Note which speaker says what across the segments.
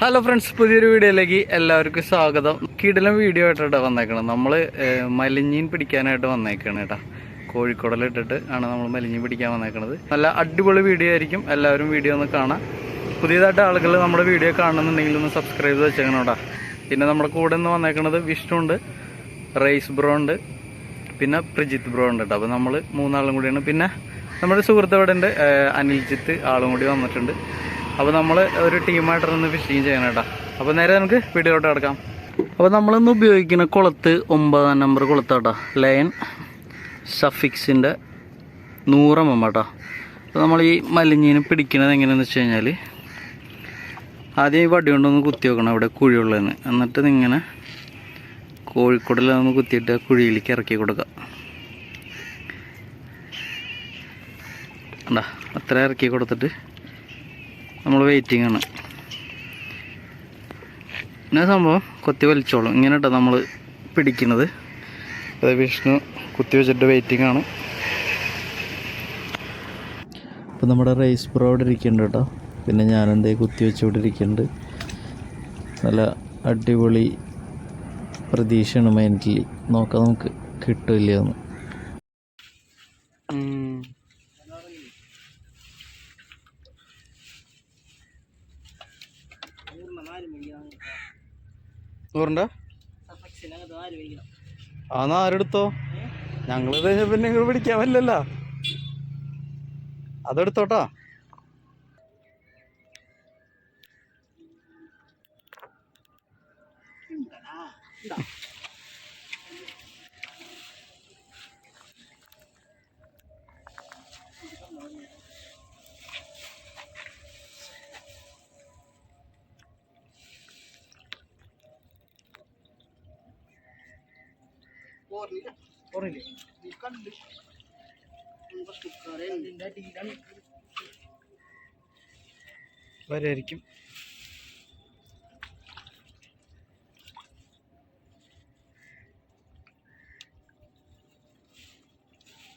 Speaker 1: Hello friends പുതിയൊരു വീഡിയോയിലേക്ക് എല്ലാവർക്കും സ്വാഗതം. കിടലം വീഡിയോ ആയിട്ടാണ് വന്നേക്കണം നമ്മൾ മലിഞ്ഞീൻ പിടിക്കാനായിട്ട് വന്നേക്കാണ് കേട്ടോ. കോഴിക്കോടലിട്ടിട്ട് ആണ് നമ്മൾ മലിഞ്ഞീൻ പിടിക്കാൻ വന്നേക്കണത്. നല്ല അടിപൊളി വീഡിയോ ആയിരിക്കും. എല്ലാവരും വീഡിയോ ഒന്ന് കാണാം. പുതിയതായിട്ട് ആളുകൾ നമ്മുടെ വീഡിയോ കാണുന്നുണ്ടെങ്കിൽ ഒന്ന് സബ്സ്ക്രൈബ് ചെയ്ത് വെച്ചേക്കണം കേട്ടോ. പിന്നെ നമ്മുടെ കൂടെ നിന്ന് വന്നേക്കണത് വിഷ്ണുണ്ട് റൈസ് ബ്രോ ഉണ്ട് പിന്നെ പ്രജിത്ത് ബ്രോ ഉണ്ട് കേട്ടോ. അപ്പോൾ നമ്മൾ മൂന്നാളും കൂടിയാണ്. പിന്നെ നമ്മുടെ സുഹൃത്ത് ഇവിടെ ഉണ്ട് അനിൽജിത്ത് ആളും കൂടി വന്നിട്ടുണ്ട്. അപ്പോൾ നമ്മൾ ഒരു ടീമായിട്ടിരുന്ന് ഫിഷിങ് ചെയ്യണം കേട്ടോ. അപ്പോൾ നേരെ നമുക്ക് വീട്ടിലോട്ട് കിടക്കാം. അപ്പോൾ നമ്മളിന്ന് ഉപയോഗിക്കുന്ന കുളത്ത് ഒമ്പതാം നമ്പർ കുളത്താട്ടോ ലയൻ സഫിക്സിന്റെ എം കേട്ടോ. അപ്പോൾ നമ്മൾ ഈ മലിഞ്ഞീനെ പിടിക്കുന്നത് എങ്ങനെയാണെന്ന് വെച്ച് കഴിഞ്ഞാൽ ആദ്യം ഈ വടി കൊണ്ടൊന്ന് കുത്തി വെക്കണം അവിടെ കുഴിയുള്ളതെന്ന് എന്നിട്ട് ഇങ്ങനെ കോഴിക്കോടിലൊന്ന് കുത്തിയിട്ട് ആ കുഴിയിലേക്ക് ഇറക്കി കൊടുക്കുക. ഉണ്ടാ അത്ര ഇറക്കി കൊടുത്തിട്ട് നമ്മൾ വെയിറ്റിംഗ് ആണ്. പിന്നെ സംഭവം? കൊത്തി വലിച്ചോളും. ഇങ്ങനെ കേട്ടോ നമ്മൾ പിടിക്കുന്നത് അത് വിഷ്ണു കുത്തി വെച്ചിട്ട് വെയിറ്റിംഗ് ആണ്. ഇപ്പം നമ്മുടെ റൈസ് ബ്രോ അവിടെ ഇരിക്കുന്നുണ്ട് കേട്ടോ. പിന്നെ ഞാനെന്തേ കുത്തി വെച്ചുകൊണ്ട് ഇരിക്കുന്നുണ്ട് നല്ല അടിപൊളി പ്രതീക്ഷയാണ് മൈൻഡിൽ നോക്കാം നമുക്ക് കിട്ടില്ല എന്ന് നൂറുണ്ടോ ആ നാരെടുത്തോ ഞങ്ങൾ പിന്നെ നിങ്ങൾ പിടിക്കാൻ പറ്റില്ലല്ലോ അതെടുത്തോട്ടാ. വരായിരിക്കും.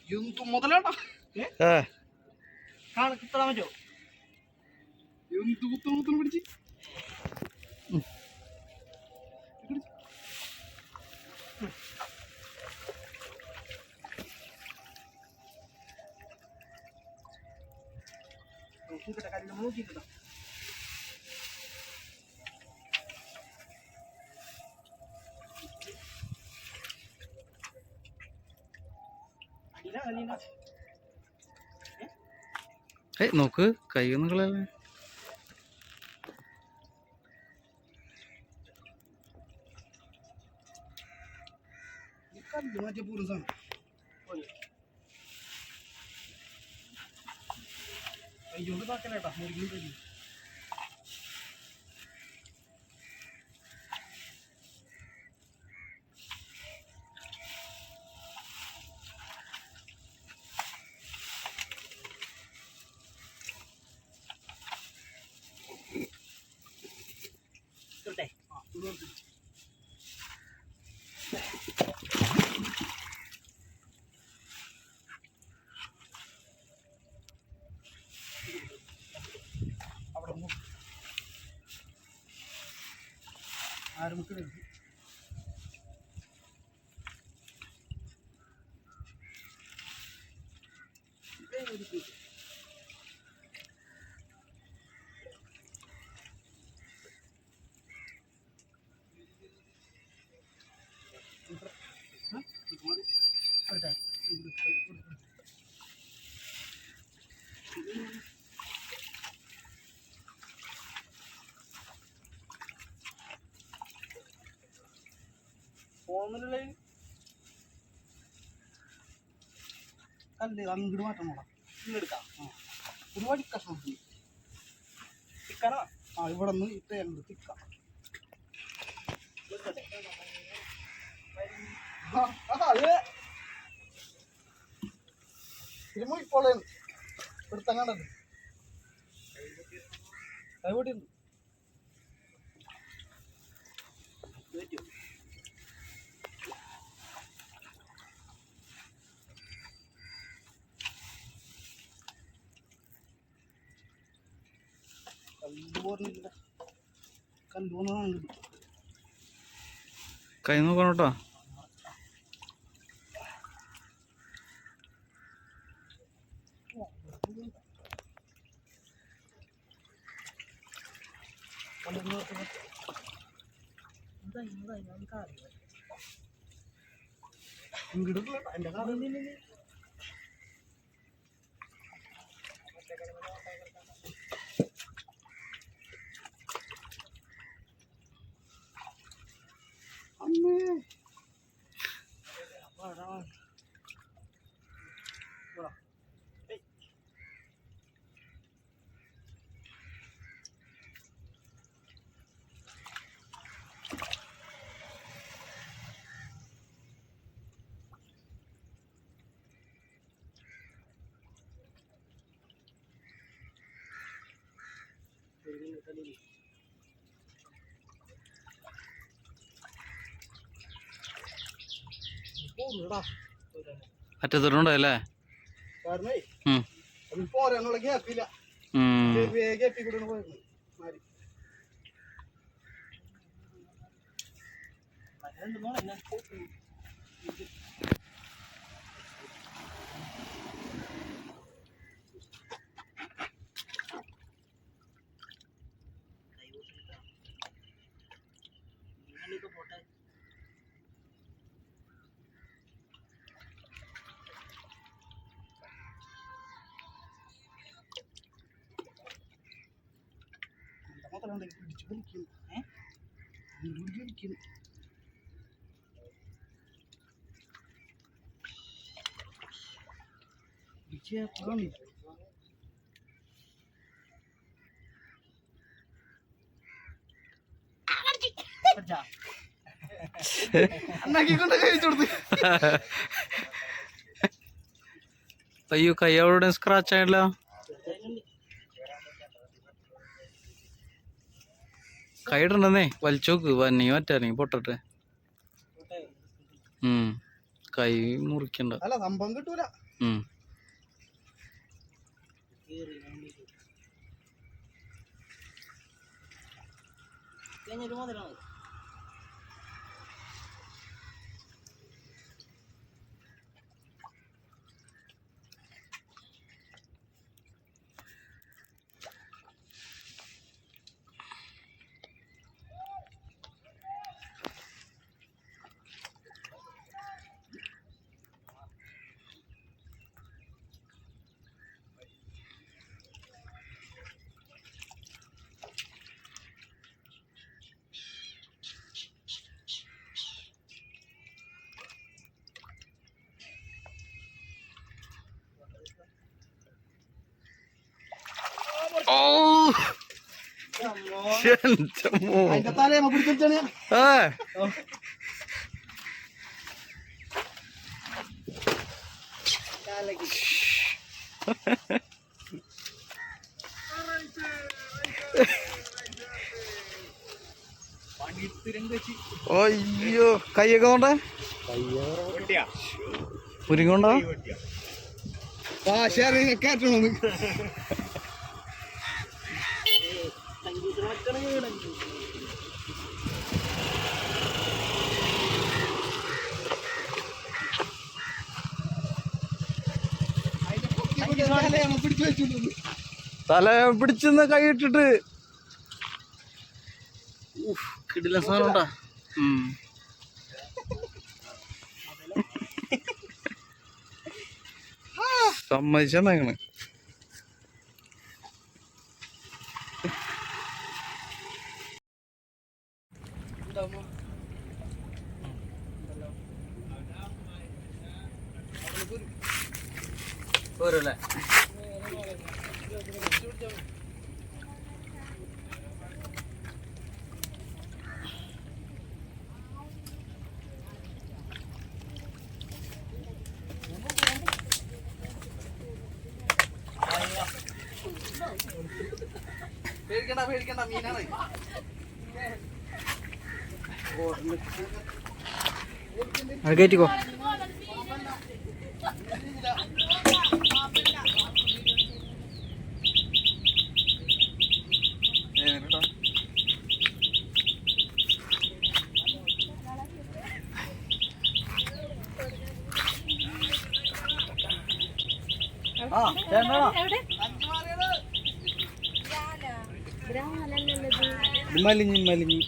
Speaker 2: എന്തു മുതലാടാ?
Speaker 1: ഏ?
Speaker 2: കിട്ടാൻ പറ്റോ? എന്തു കുത്തു പിടിച്ച്? നോക്കിട്ടാ അടിയിലാ അടിയിലാ
Speaker 1: ഏയ് നോക്ക് കൈ ഒന്ന് കളയല്ലേ?
Speaker 2: കല്ല് മാറ്റിയ പൂരസാണ് കയ്യോണ്ട് താക്കലേട്ടാ മുറിക്കും ஆறு முட்டை இருக்குது ഫോണിലെ കല്ല് അങ്ങോട്ട് മാറ്റം നോടാ ഇങ്ങെടുക്കാം ഒരുപാട് കഷ്ണം തിക്കാനാ ആ ഇവിടെ നിന്ന് ഇട്ട് അങ്ങോട്ട് തിക്കാം തിരുമ്പോ എടുത്തങ്ങാണ്ടത് കൈപൊട്ടി കല്ല് പോരുന്നില്ല കല്ല് വന്നതാണ് ഇത്.
Speaker 1: കൈ നോക്കണം കേട്ടോ
Speaker 2: ഇങ്ങോട്ട് എന്റെ 妈妈
Speaker 1: അറ്റത്തിട്ടുണ്ടോ അല്ലേ?
Speaker 2: കാരണേ
Speaker 1: ഉം.
Speaker 2: പിടിച്ചു വലിക്കുന്നു പിടിച്ച് പോകാൻ അണ്ണാക്കിക്കൊണ്ട് കഴിച്ചു കൊടുത്ത്
Speaker 1: അയ്യോ കൈ അവിടെ സ്ക്രാച്ച് ആയില്ല കൈ ഇടണ്ടെന്നേ വലിച്ചോക്ക് വന്നി മറ്റാണെങ്കിൽ പൊട്ടട്ടെ. ഉം. കൈ മുറിക്കണ്ട.
Speaker 2: അല്ല സംഭവം കിട്ടൂല.
Speaker 1: ഉം. ഓ അയ്യോ കൈയൊക്കെ നോട്ടെ പുരിങ്ങോണ്ടോ?
Speaker 2: ആശാരി കയറ്റണം പിടിച്ചു വെച്ചിട്ടുണ്ട്.
Speaker 1: തല പിടിച്ചെന്ന് കൈയിട്ടിട്ട് കിടില സമ്മതിച്ചെന്നാണ് പോരല്ലേ?
Speaker 2: പേടിക്കണ്ട പേടിക്കണ്ട മീനാണ്.
Speaker 1: കയറ്റിക്കോ ആ ചേട്ടാ
Speaker 3: മലിഞ്ഞി മലിഞ്ഞി.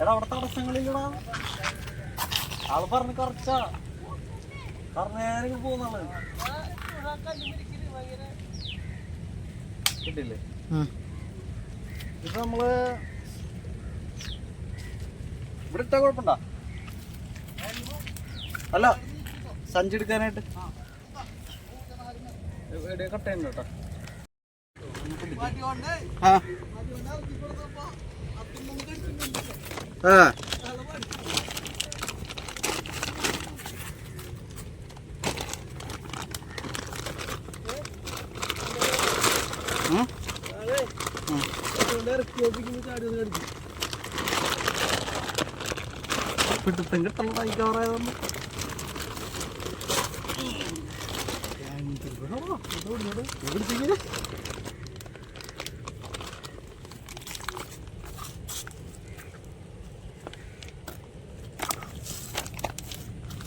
Speaker 1: എടാ അവിടെ തടസ്സങ്ങളില്ലടാ ആൾ പറഞ്ഞ് കുറച്ചാ. പറഞ്ഞേരം പോകുന്നുള്ളത് കിട്ടില്ലേ? ഇത് നമ്മൾ ഇവിടെ ഇട്ടാ കുഴപ്പമുണ്ടോ? അല്ല സഞ്ചി എടുക്കാനായിട്ട്. എവിടെയാ കട്ട് ചെയ്യുന്നു കേട്ടോ ആ ആ ഉം? പിടുത്തം കിട്ടണതായി കവറായതൊന്നും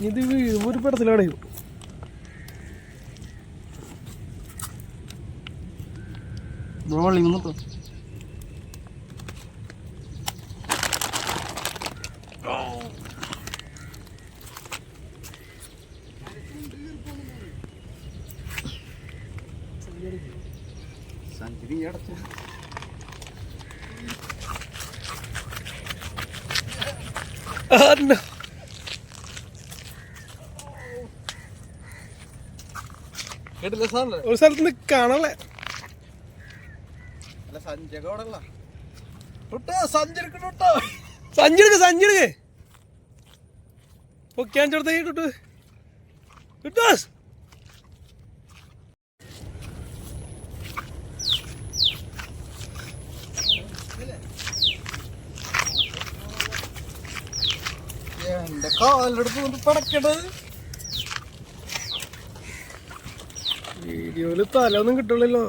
Speaker 4: ഇത് വീഴുമ്പോ ഒരു പടത്തിലടയും
Speaker 1: ബ്രോളി വന്നിട്ടോ സഞ്ചരി അടച്ചു. കേട്ടില്ല സാറിന്
Speaker 4: ഒരു സ്ഥലത്ത് നിക്കാണല്ലേ?
Speaker 1: അല്ല സഞ്ചരിക്ക്
Speaker 4: സഞ്ചെടുക്ക പൊക്കാൻ ചേർത്തേക്ക് കിട്ടു കിട്ടാസ്
Speaker 1: എന്റെ കാലെടുത്ത് പടക്കണത്.
Speaker 4: വീഡിയോയിൽ തല ഒന്നും കിട്ടുള്ളല്ലോ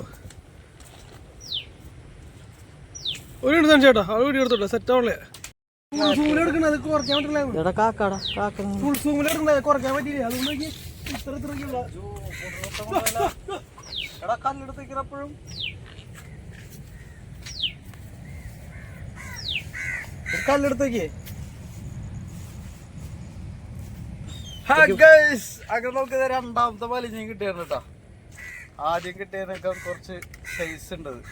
Speaker 4: ഒരു എടുത്താണ് ചേട്ടാ. ആ വീഡിയോ എടുത്തോട്ടെ. സെറ്റ് ആവണല്ലേ ഫുൾ സൂമിൽ എടുക്കണ. അത് കുറയ്ക്കാൻ പറ്റില്ല.
Speaker 1: എടാ കാക്കാടാ കാക്ക.
Speaker 4: ഫുൾ സൂമിൽ എടുക്കണ. കുറയ്ക്കാൻ പറ്റില്ല അതുകൊണ്ട് നോക്കി. ഇത്ര ഇത്ര
Speaker 1: എടാ കല്ലെടുത്തേക്കിറപ്പോഴും കല്ലെടുത്തേക്ക്. അങ്ങനെ നമുക്ക് രണ്ടാമത്തെ വലിഞ്ഞും കിട്ടിയാണ് കേട്ടോ. ആദ്യം കിട്ടിയതിനൊക്കെ കുറച്ച് സൈസ് ഉണ്ട് ഇത്.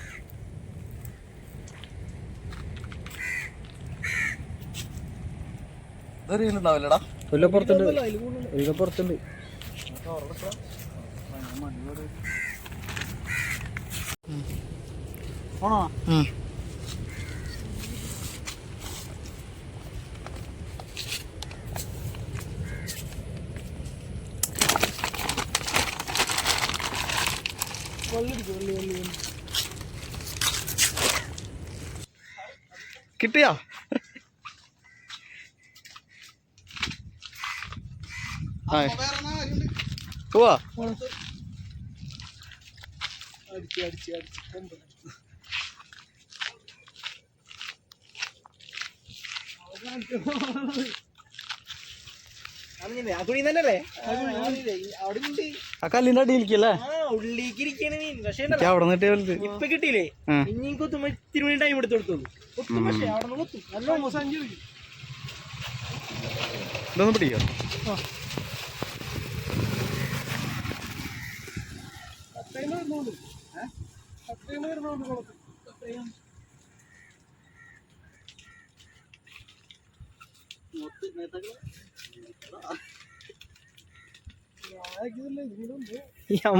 Speaker 1: ഇത് റീലുണ്ടാവില്ലടാ
Speaker 4: പുറത്തുണ്ട് പുറത്തുണ്ട്
Speaker 1: ആണോ? കിട്ടിയാ പോവാ
Speaker 4: അടിച്ച് അടിച്ച് അടിച്ച് കൊമ്പ്. അങ്ങനെ ആ
Speaker 1: കല്ലിന്റെ അടിയിലേക്കല്ലേ അവിടെ നിന്നിട്ട് വലുത്.
Speaker 4: ഇപ്പൊ കിട്ടിയില്ലേ. ഇനി കൊത്തുമ്പോ ഇത്തിരി മണി ടൈം എടുത്ത് കൊടുത്തോളൂ കൊത്തും പക്ഷേ അവിടെ നിന്ന് കൊത്തും നല്ല സഞ്ചി
Speaker 1: ഇതൊന്ന് പിടിക്കോ.
Speaker 4: കട്ടയിൽ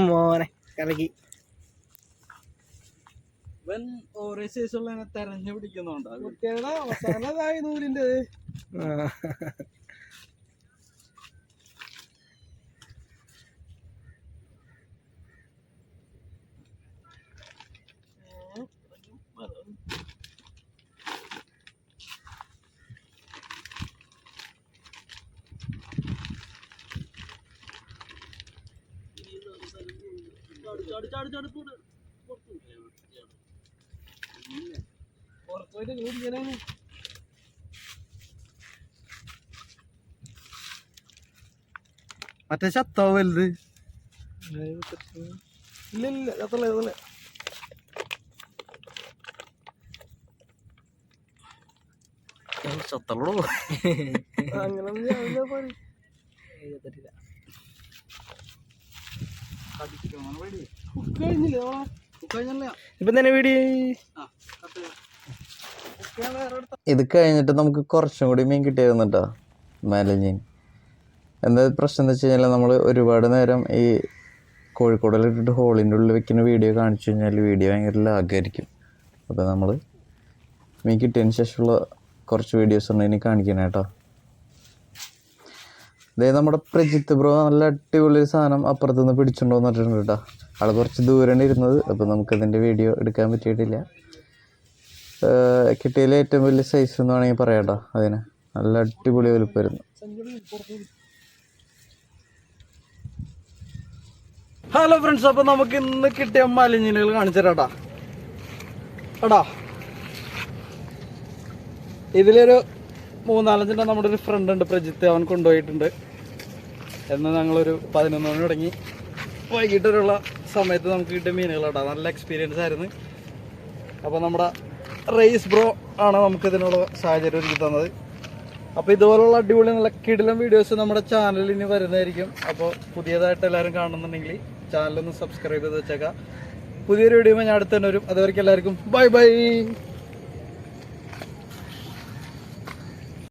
Speaker 4: മോനെ കലക്കി.
Speaker 1: ഇവൻ ഓരോ സൈസുള്ള തെരഞ്ഞു
Speaker 4: കുട്ടികളുടെ അവസാനതായി നൂലിന്റെ പുറത്തു പോയിട്ട് കുടിക്കാനാണ്
Speaker 2: മറ്റേ ചത്താവ് വലുത്?
Speaker 4: ഇല്ല ഇല്ല അതല്ല അതല്ല.
Speaker 2: ചത്തള്ളൂ
Speaker 4: അങ്ങനെ പറയും കഴിഞ്ഞില്ലേ നമ്മളെ
Speaker 1: ഇപ്പം തന്നെ വീഡിയോ ഇത് കഴിഞ്ഞിട്ട് നമുക്ക് കുറച്ചും കൂടി മീൻ കിട്ടിയായിരുന്നു കേട്ടോ മാലഞ്ഞീൻ എന്താ പ്രശ്നം എന്ന് വെച്ച് കഴിഞ്ഞാൽ നമ്മൾ ഒരുപാട് നേരം ഈ കോഴിക്കോടിലിട്ടിട്ട് ഹോളിന്റെ ഉള്ളിൽ വെക്കുന്ന വീഡിയോ കാണിച്ചു കഴിഞ്ഞാൽ വീഡിയോ ഭയങ്കര ലാഗായിരിക്കും. അപ്പോൾ നമ്മൾ മീൻ കിട്ടിയതിന് ശേഷമുള്ള കുറച്ച് വീഡിയോസ് ഉണ്ട് ഇനി കാണിക്കണേ കേട്ടോ. ഇതേ നമ്മുടെ പ്രജിത്ത് ബ്രോ നല്ല അടിപൊളി സാധനം അപ്പുറത്ത് നിന്ന് പിടിച്ചുണ്ടോ എന്ന് പറഞ്ഞിട്ടുണ്ട് കേട്ടോ ആൾ കുറച്ച് ദൂരെയാണ് ഇരുന്നത് അപ്പോൾ നമുക്കതിന്റെ വീഡിയോ എടുക്കാൻ പറ്റിയിട്ടില്ല. കിട്ടിയതിൽ ഏറ്റവും വലിയ സൈസ് എന്ന് വേണമെങ്കിൽ പറയാം കേട്ടോ അതിന്. നല്ല അടിപൊളി വലുപ്പമായിരുന്നു.
Speaker 2: ഹലോ ഫ്രണ്ട്സ് അപ്പൊ നമുക്ക് ഇന്ന് കിട്ടിയ മലിഞ്ഞിനുകൾ കാണിച്ചു തരാട്ടാ ഇതിലൊരു മൂന്നാലഞ്ചെണ്ണം നമ്മുടെ ഒരു ഫ്രണ്ട് ഉണ്ട് പ്രജിത്ത്. അവൻ കൊണ്ടുപോയിട്ടുണ്ട്. എന്ന് ഞങ്ങളൊരു പതിനൊന്ന് മണി തുടങ്ങി. വൈകിട്ടൊരുള്ള സമയത്ത് നമുക്ക് കിട്ടിയ മീനുകളാട്ടാ. നല്ല എക്സ്പീരിയൻസ് ആയിരുന്നു. അപ്പോൾ നമ്മുടെ റേസ് ബ്രോ ആണ് നമുക്ക് ഇതിനുള്ള സാഹചര്യം ഒരുക്കി തന്നത്. അപ്പോൾ ഇതുപോലുള്ള അടിപൊളി നല്ല കിടിലം വീഡിയോസ് നമ്മുടെ ചാനലിൽ ഇനി വരുന്നതായിരിക്കും. അപ്പോൾ പുതിയതായിട്ട് എല്ലാവരും കാണുന്നുണ്ടെങ്കിൽ ചാനലൊന്ന് സബ്സ്ക്രൈബ് ചെയ്ത് വെച്ചേക്കാം. പുതിയൊരു വീഡിയോ ഞാൻ അടുത്ത് തന്നെ വരും. അതുവരേക്കും എല്ലാവർക്കും ബൈ ബൈ